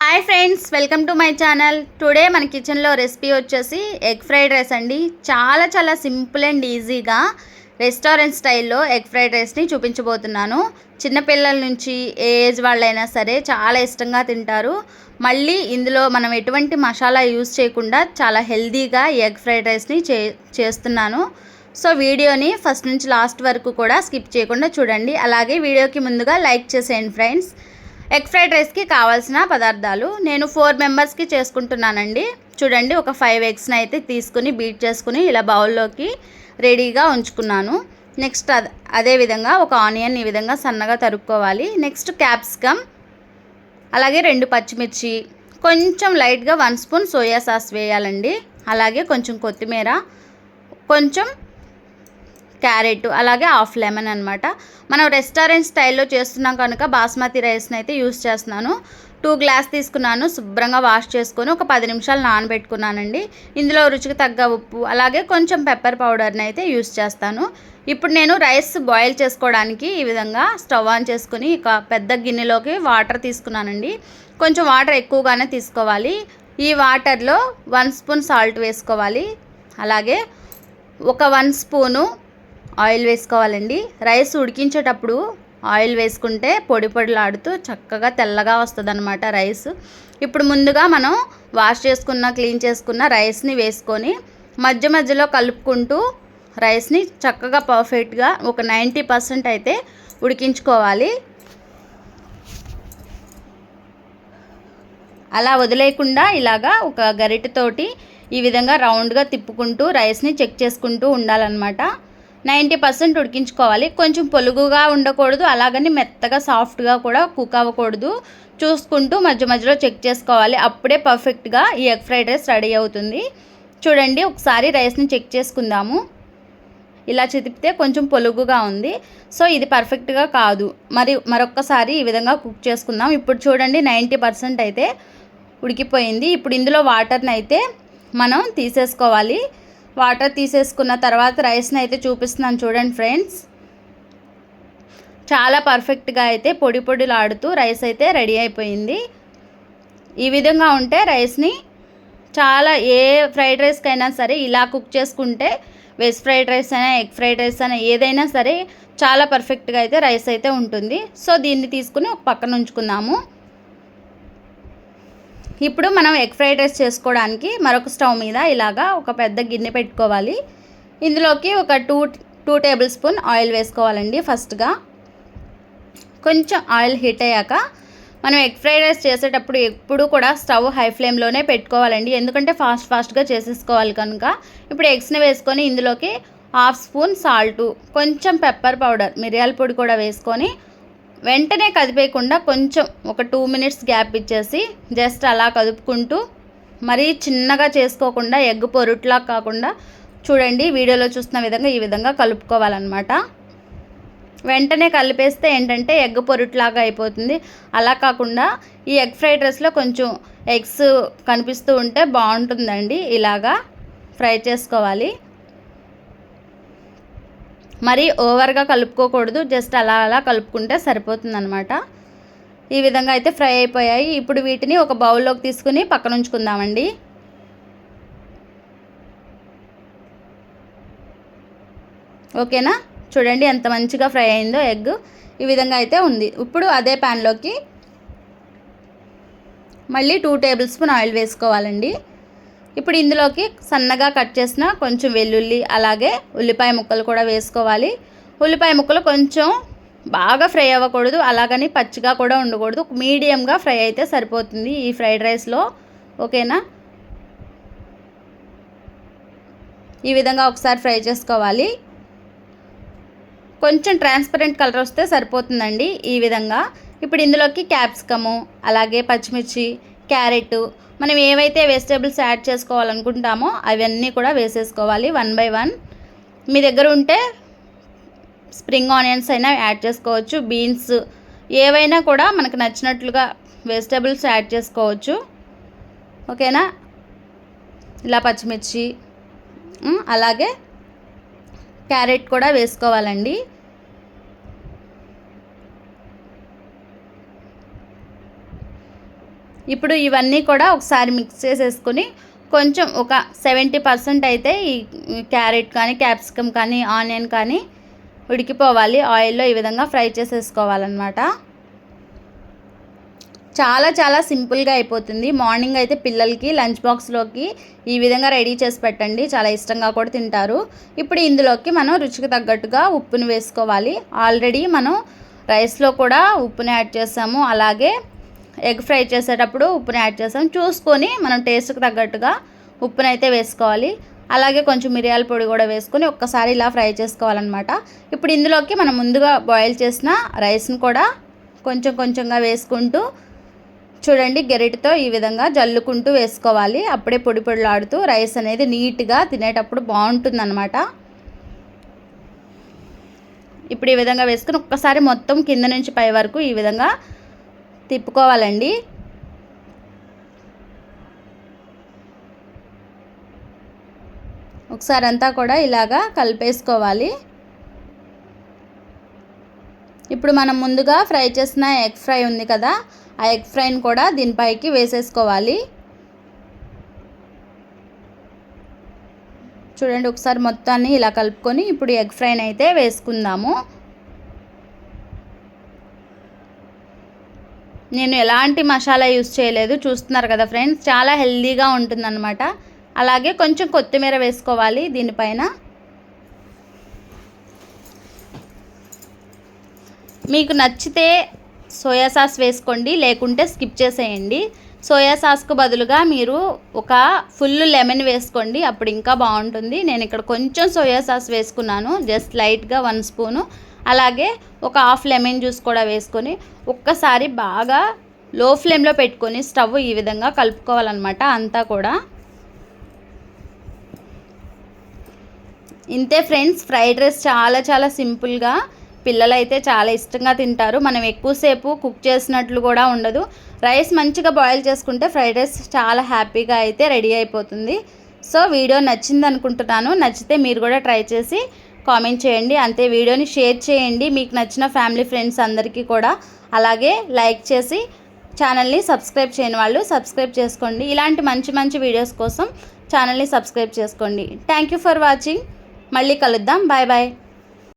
Hi friends welcome to my channel today మన కిచెన్లో recipe వచ్చేసి ఎగ్ ఫ్రైడ్ రైస్ అండి. చాలా చాలా సింపుల్ అండ్ ఈజీగా రెస్టారెంట్ స్టైల్లో ఎగ్ ఫ్రైడ్ రైస్ని చూపించబోతున్నాను. చిన్నపిల్లల నుంచి ఏ ఏజ్ వాళ్ళైనా సరే చాలా ఇష్టంగా తింటారు. మళ్ళీ ఇందులో మనం ఎటువంటి మసాలా యూస్ చేయకుండా చాలా హెల్తీగా ఎగ్ ఫ్రైడ్ రైస్ని చే చేస్తున్నాను. సో వీడియోని ఫస్ట్ నుంచి లాస్ట్ వరకు కూడా స్కిప్ చేయకుండా చూడండి. అలాగే వీడియోకి ముందుగా లైక్ చేసేయండి ఫ్రెండ్స్ ఎగ్ ఫ్రైడ్ రైస్కి కావాల్సిన పదార్థాలు నేను ఫోర్ మెంబర్స్కి చేసుకుంటున్నానండి. చూడండి ఒక ఫైవ్ ఎగ్స్ని అయితే తీసుకుని బీట్ చేసుకుని ఇలా బౌల్లోకి రెడీగా ఉంచుకున్నాను. నెక్స్ట్ అదే విధంగా ఒక ఆనియన్ ఈ విధంగా సన్నగా తరుక్కోవాలి. నెక్స్ట్ క్యాప్సికమ్ అలాగే రెండు పచ్చిమిర్చి కొంచెం లైట్గా వన్ స్పూన్ సోయా సాస్ వేయాలండి. అలాగే కొంచెం కొత్తిమీర కొంచెం క్యారెట్ అలాగే హాఫ్ లెమన్ అనమాట మనం రెస్టారెంట్ స్టైల్లో చేస్తున్నాం కనుక బాస్మతి రైస్ని అయితే యూస్ చేస్తున్నాను. టూ గ్లాస్ తీసుకున్నాను శుభ్రంగా వాష్ చేసుకొని ఒక పది నిమిషాలు నానబెట్టుకున్నానండి. ఇందులో రుచికి తగ్గ ఉప్పు అలాగే కొంచెం పెప్పర్ పౌడర్ని అయితే యూస్ చేస్తాను. ఇప్పుడు నేను రైస్ బాయిల్ చేసుకోవడానికి ఈ విధంగా స్టవ్ ఆన్ చేసుకుని ఒక పెద్ద గిన్నెలోకి వాటర్ తీసుకున్నానండి. కొంచెం వాటర్ ఎక్కువగానే తీసుకోవాలి. ఈ వాటర్లో వన్ స్పూన్ సాల్ట్ వేసుకోవాలి. అలాగే ఒక వన్ స్పూను ఆయిల్ వేసుకోవాలండి. రైస్ ఉడికించేటప్పుడు ఆయిల్ వేసుకుంటే పొడి పొడిలాడుతూ చక్కగా తెల్లగా వస్తుంది అనమాట రైస్. ఇప్పుడు ముందుగా మనం వాష్ చేసుకున్న క్లీన్ చేసుకున్న రైస్ని వేసుకొని మధ్య మధ్యలో కలుపుకుంటూ రైస్ని చక్కగా పర్ఫెక్ట్గా ఒక నైంటీ పర్సెంట్ అయితే ఉడికించుకోవాలి. అలా వదిలేయకుండా ఇలాగా ఒక గరిటెతోటి ఈ విధంగా రౌండ్గా తిప్పుకుంటూ రైస్ని చెక్ చేసుకుంటూ ఉండాలన్నమాట. నైంటీ పర్సెంట్ ఉడికించుకోవాలి. కొంచెం పొలుగుగా ఉండకూడదు. అలాగని మెత్తగా సాఫ్ట్గా కూడా కుక్ అవ్వకూడదు. చూసుకుంటూ మధ్య మధ్యలో చెక్ చేసుకోవాలి. అప్పుడే పర్ఫెక్ట్గా ఈ ఎగ్ ఫ్రైడ్ రైస్ రెడీ అవుతుంది. చూడండి ఒకసారి రైస్ని చెక్ చేసుకుందాము. ఇలా చితిపితే కొంచెం పొలుగుగా ఉంది. సో ఇది పర్ఫెక్ట్గా కాదు. మరి మరొక్కసారి ఈ విధంగా కుక్ చేసుకుందాం. ఇప్పుడు చూడండి నైంటీ పర్సెంట్ అయితే ఉడికిపోయింది. ఇప్పుడు ఇందులో వాటర్ని అయితే మనం తీసేసుకోవాలి. వాటర్ తీసేసుకున్న తర్వాత రైస్ని అయితే చూపిస్తున్నాను చూడండి ఫ్రెండ్స్. చాలా పర్ఫెక్ట్గా అయితే పొడి పొడిలాడుతూ రైస్ అయితే రెడీ అయిపోయింది. ఈ విధంగా ఉంటే రైస్ని చాలా ఏ ఫ్రైడ్ రైస్కైనా సరే ఇలా కుక్ చేసుకుంటే వెజ్ ఫ్రైడ్ రైస్ అయినా ఎగ్ ఫ్రైడ్ రైస్ అయినా ఏదైనా సరే చాలా పర్ఫెక్ట్గా అయితే రైస్ అయితే ఉంటుంది. సో దీన్ని తీసుకుని ఒక పక్కన ఉంచుకుందాము. ఇప్పుడు మనం ఎగ్ ఫ్రైడ్ రైస్ చేసుకోవడానికి మరొక స్టవ్ మీద ఇలాగా ఒక పెద్ద గిన్నె పెట్టుకోవాలి. ఇందులోకి ఒక two two tablespoon oil వేసుకోవాలండి ఫస్ట్గా. కొంచెం ఆయిల్ హీట్ అయ్యాక మనం ఎగ్ ఫ్రైడ్ రైస్ చేసేటప్పుడు ఎప్పుడు కూడా స్టవ్ హై ఫ్లేమ్లోనే పెట్టుకోవాలండి. ఎందుకంటే ఫాస్ట్ ఫాస్ట్గా చేసేసుకోవాలి కనుక. ఇప్పుడు ఎగ్స్ని వేసుకొని ఇందులోకి హాఫ్ స్పూన్ సాల్టు కొంచెం పెప్పర్ పౌడర్ మిరియాల పొడి కూడా వేసుకొని వెంటనే కదిపేయకుండా కొంచెం ఒక టూ మినిట్స్ గ్యాప్ ఇచ్చేసి జస్ట్ అలా కదుపుకుంటూ మరీ చిన్నగా చేసుకోకుండా ఎగ్ పొరుట్లా కాకుండా చూడండి వీడియోలో చూస్తున్న విధంగా ఈ విధంగా కలుపుకోవాలన్నమాట. వెంటనే కలిపేస్తే ఏంటంటే ఎగ్ పొరుట్లాగా అయిపోతుంది. అలా కాకుండా ఈ ఎగ్ ఫ్రైడ్ రైస్లో కొంచెం ఎగ్స్ కనిపిస్తూ ఉంటే బాగుంటుందండి. ఇలాగా ఫ్రై చేసుకోవాలి. మరి ఓవర్గా కలుపుకోకూడదు జస్ట్ అలా అలా కలుపుకుంటే సరిపోతుంది అనమాట ఈ విధంగా అయితే ఫ్రై అయిపోయాయి. ఇప్పుడు వీటిని ఒక బౌల్లోకి తీసుకుని పక్కన ఉంచుకుందామండి. ఓకేనా? చూడండి ఎంత మంచిగా ఫ్రై అయిందో ఎగ్ ఈ విధంగా అయితే ఉంది. ఇప్పుడు అదే ప్యాన్లోకి మళ్ళీ టూ టేబుల్ స్పూన్ ఆయిల్ వేసుకోవాలండి. ఇప్పుడు ఇందులోకి సన్నగా కట్ చేసిన కొంచెం వెల్లుల్లి అలాగే ఉల్లిపాయ ముక్కలు కూడా వేసుకోవాలి. ఉల్లిపాయ ముక్కలు కొంచెం బాగా ఫ్రై అవ్వకూడదు అలాగని పచ్చిగా కూడా ఉండకూడదు. మీడియంగా ఫ్రై అయితే సరిపోతుంది ఈ ఫ్రైడ్ రైస్లో. ఓకేనా? ఈ విధంగా ఒకసారి ఫ్రై చేసుకోవాలి. కొంచెం ట్రాన్స్పరెంట్ కలర్ వస్తే సరిపోతుందండి ఈ విధంగా. ఇప్పుడు ఇందులోకి క్యాప్సికము అలాగే పచ్చిమిర్చి క్యారెట్ మనం ఏవైతే వెజిటేబుల్స్ యాడ్ చేసుకోవాలనుకుంటామో అవన్నీ కూడా వేసేసుకోవాలి వన్ బై వన్. మీ దగ్గర ఉంటే స్ప్రింగ్ ఆనియన్స్ అయినా యాడ్ చేసుకోవచ్చు బీన్స్ ఏవైనా కూడా మనకు నచ్చినట్లుగా వెజిటేబుల్స్ యాడ్ చేసుకోవచ్చు. ఓకేనా? ఇలా పచ్చిమిర్చి అలాగే క్యారెట్ కూడా వేసుకోవాలండి. ఇప్పుడు ఇవన్నీ కూడా ఒకసారి మిక్స్ చేసేసుకుని కొంచెం ఒక సెవెంటీ పర్సెంట్ అయితే ఈ క్యారెట్ కానీ క్యాప్సికమ్ కానీ ఆనియన్ కానీ ఉడికిపోవాలి. ఆయిల్లో ఈ విధంగా ఫ్రై చేసేసుకోవాలన్నమాట. చాలా చాలా సింపుల్గా అయిపోతుంది. మార్నింగ్ అయితే పిల్లలకి లంచ్ బాక్స్లోకి ఈ విధంగా రెడీ చేసి పెట్టండి. చాలా ఇష్టంగా కూడా తింటారు. ఇప్పుడు ఇందులోకి మనం రుచికి తగ్గట్టుగా ఉప్పుని వేసుకోవాలి. ఆల్రెడీ మనం రైస్లో కూడా ఉప్పుని యాడ్ చేసాము. అలాగే ఎగ్ ఫ్రై చేసేటప్పుడు ఉప్పుని యాడ్ చేసాం చూసుకొని మనం టేస్ట్కి తగ్గట్టుగా ఉప్పుని అయితే వేసుకోవాలి. అలాగే కొంచెం మిరియాల పొడి కూడా వేసుకొని ఒక్కసారి ఇలా ఫ్రై చేసుకోవాలన్నమాట. ఇప్పుడు ఇందులోకి మనం ముందుగా బాయిల్ చేసిన రైస్ని కూడా కొంచెం కొంచెంగా వేసుకుంటూ చూడండి గెరిటితో ఈ విధంగా జల్లుకుంటూ వేసుకోవాలి. అప్పుడే పొడి పొడిలాడుతూ రైస్ అనేది నీట్గా తినేటప్పుడు బాగుంటుందన్నమాట. ఇప్పుడు ఈ విధంగా వేసుకుని ఒక్కసారి మొత్తం కింద నుంచి పై వరకు ఈ విధంగా తిప్పుకోవాలండి. ఒకసారి అంతా కూడా ఇలాగా కలిపేసుకోవాలి. ఇప్పుడు మనం ముందుగా ఫ్రై చేసిన ఎగ్ ఫ్రై ఉంది కదా ఆ ఎగ్ ఫ్రైని కూడా దీనిపైకి వేసేసుకోవాలి. చూడండి ఒకసారి మొత్తాన్ని ఇలా కలుపుకొని ఇప్పుడు ఎగ్ ఫ్రైని అయితే వేసుకుందాము. నేను ఎలాంటి మసాలా యూస్ చేయలేదు. చూస్తున్నారు కదా ఫ్రెండ్స్ చాలా హెల్దీగా ఉంటుందన్నమాట. అలాగే కొంచెం కొత్తిమీర వేసుకోవాలి దీనిపైన. మీకు నచ్చితే సోయా సాస్ వేసుకోండి లేకుంటే స్కిప్ చేసేయండి. సోయా సాస్కు బదులుగా మీరు ఒక ఫుల్ లెమన్ వేసుకోండి అప్పుడు ఇంకా బాగుంటుంది. నేను ఇక్కడ కొంచెం సోయా సాస్ వేసుకున్నాను జస్ట్ లైట్గా వన్ స్పూను. అలాగే ఒక హాఫ్ లెమన్ జ్యూస్ కూడా వేసుకొని ఒక్కసారి బాగా లో ఫ్లేమ్లో పెట్టుకొని స్టవ్ ఈ విధంగా కలుపుకోవాలన్నమాట అంతా కూడా. ఇంతే ఫ్రెండ్స్ ఫ్రైడ్ రైస్ చాలా చాలా సింపుల్గా పిల్లలైతే చాలా ఇష్టంగా తింటారు. మనం ఎక్కువసేపు కుక్ చేసినట్లు కూడా ఉండదు. రైస్ మంచిగా బాయిల్ చేసుకుంటే ఫ్రైడ్ రైస్ చాలా హ్యాపీగా అయితే రెడీ అయిపోతుంది. సో వీడియో నచ్చింది అనుకుంటున్నాను నచ్చితే మీరు కూడా ట్రై చేసి కామెంట్ చేయండి. అంతే వీడియోని షేర్ చేయండి. మీకు నచ్చిన ఫ్యామిలీ ఫ్రెండ్స్ అందరికీ కూడా అలాగే లైక్ చేసి ఛానల్ని సబ్స్క్రైబ్ చేయని వాళ్ళు సబ్స్క్రైబ్ చేసుకోండి. ఇలాంటి మంచి మంచి వీడియోస్ కోసం ఛానల్ని సబ్స్క్రైబ్ చేసుకోండి. Thank you for watching. మళ్ళీ కలుద్దాం. Bye bye.